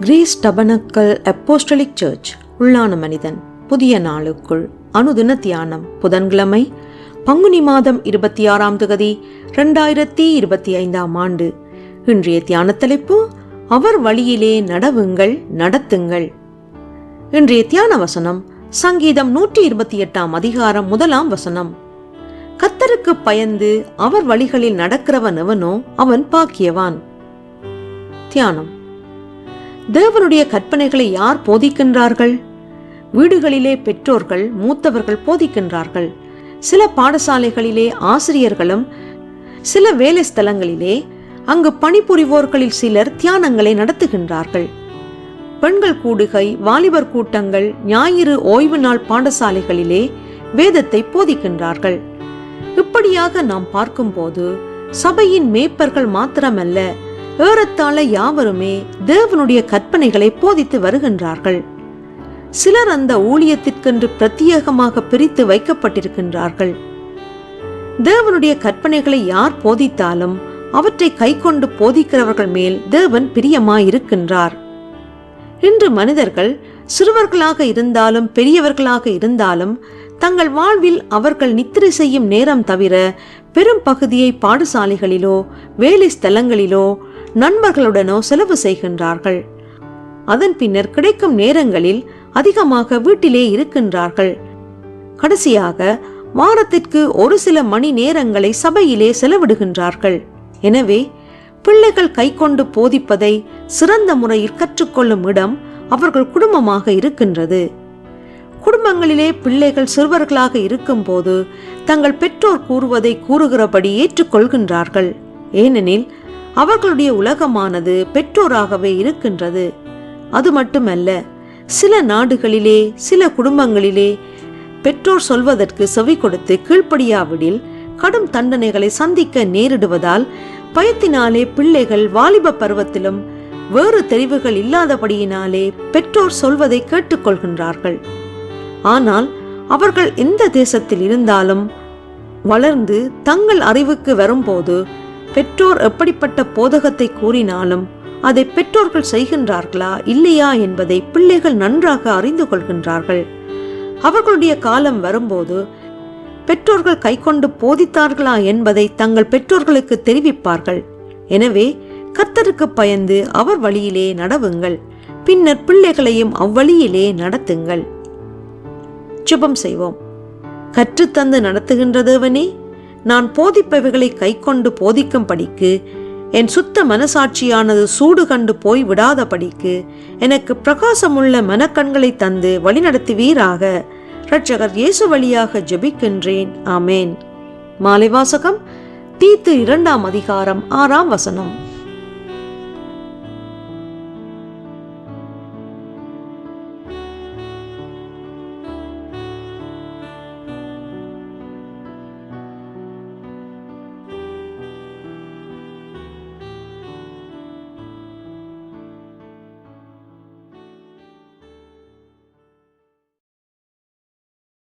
Greece tabernacle apostolic search உள்ளான மனிதன் புதிய நாளுக்குள் அனுதின தியானம் புதன்கிழமை பங்குனி மாதம் இருபத்தி ஆறாம் தொகுதி ரெண்டாயிரத்தி இருபத்தி ஐந்தாம் ஆண்டு. இன்றைய தியான தலைப்பு அவர் வழியிலே நடவுங்கள் நடத்துங்கள். இன்றைய தியான வசனம் சங்கீதம் நூற்றி இருபத்தி எட்டாம் அதிகாரம் முதலாம் வசனம். கத்தருக்கு பயந்து அவர் வழிகளில் நடக்கிறவன் எவனோ அவன் பாக்கியவான். தியானம். தேவனுடைய கற்பனைகளை யார் போதிக்கின்றார்கள்? வீடுகளிலே பெற்றோர்கள் மூத்தவர்கள் போதிக்கின்றார்கள். சில பாடசாலைகளிலே ஆசிரியர்களும் சில வேலை ஸ்தலங்களிலே அங்கு பணிபுரிவோர்களில் சிலர் தியானங்களை நடத்துகின்றார்கள். பெண்கள் கூடுகை வாலிபர் கூட்டங்கள் ஞாயிறு ஓய்வு நாள் பாடசாலைகளிலே வேதத்தை போதிக்கின்றார்கள். இப்படியாக நாம் பார்க்கும்போது சபையின் மேய்ப்பர்கள் மாத்திரமல்ல ஏறத்தாழ யாவருமே தேவனுடைய கற்பனைகளை போதித்து வருகின்றார்கள். சிலர் அந்த ஊழியத்திற்கென்று பிரத்யேகமாக பிரித்து வைக்கப்பட்டிருக்கின்றார்கள். தேவனுடைய கற்பனைகளை யார் போதித்தாலும் அவற்றை கைக்கொண்டு போதிக்கிறவர்கள் மேல் தேவன் பிரியமாயிருக்கின்றார். இன்று மனிதர்கள் சிறுவர்களாக இருந்தாலும் பெரியவர்களாக இருந்தாலும் தங்கள் வாழ்வில் அவர்கள் நித்திரை செய்யும் நேரம் தவிர பெரும் பகுதியை பாடசாலைகளிலோ வேலை ஸ்தலங்களிலோ நண்பர்களுடனோ செலவு செய்கின்றார்கள். அதன் பின்னர் கிடைக்கும் நேரங்களில் அதிகமாக வீட்டிலே இருக்கின்றார்கள். கடைசியாக வாரத்திற்கு ஒரு சில மணி நேரங்களை சபையிலே செலவிடுகின்றார்கள். எனவே பிள்ளைகள் கைக்கொண்டு போதிப்பதை சிறந்த முறையில் கற்றுக்கொள்ளும் இடம் அவர்கள் குடும்பமாக இருக்கின்றது. குடும்பங்களிலே பிள்ளைகள் சிறுவர்களாக இருக்கும்போது தங்கள் பெற்றோர் கூறுவதை கூறுகிறபடி ஏற்றுக்கொள்கின்றார்கள். ஏனெனில் அவர்களுடைய உலகமானது பெற்றோராகவே இருக்கின்றது. அது மட்டுமல்ல சில நாடுகளிலே சில குடும்பங்களிலே பெற்றோர் சொல்வதற்கு செவி கொடுத்து கீழ்ப்படியாவிடில் கடும் தண்டனைகளை சந்திக்க நேரிடுவதால் பயத்தினாலே பிள்ளைகள் வாலிப பருவத்திலும் வேறு தெரிவுகள் இல்லாதபடியினாலே பெற்றோர் சொல்வதை கேட்டுக்கொள்கின்றார்கள். ஆனால் அவர்கள் எந்த தேசத்தில் இருந்தாலும் வளர்ந்து தங்கள் அறிவுக்கு வரும்போது பெற்றோர் எப்படிப்பட்ட போதகத்தை கூறினாலும் அதை பெற்றோர்கள் செய்கின்றார்களா இல்லையா என்பதை பிள்ளைகள் நன்றாக அறிந்து கொள்கின்றார்கள். அவர்களுடைய காலம் வரும்போது பெற்றோர்கள் கைக்கொண்டு போதித்தார்களா என்பதை தங்கள் பெற்றோர்களுக்கு தெரிவிப்பார்கள். எனவே கத்தருக்கு பயந்து அவர் வழியிலே நடவுங்கள் பின்னர் பிள்ளைகளையும் அவ்வழியிலே நடத்துங்கள். சுபம் செய்வோம். கற்றுத்தந்து நடத்துகின்ற தேவனே நான் போதிப்பவைகளை கைக்கொண்டு போதிக்கும்படிக்கு என் சுத்த மனசாட்சியானது சூடு கண்டு போய் விடாதபடிக்கு எனக்கு பிரகாசமுள்ள மனக்கண்களை தந்து வழிநடத்துவீராக. இரட்சகர் இயேசு வழியாக ஜெபிக்கின்றேன். ஆமேன். மாலைவாசகம் தீத்து இரண்டாம் அதிகாரம் ஆறாம் வசனம்.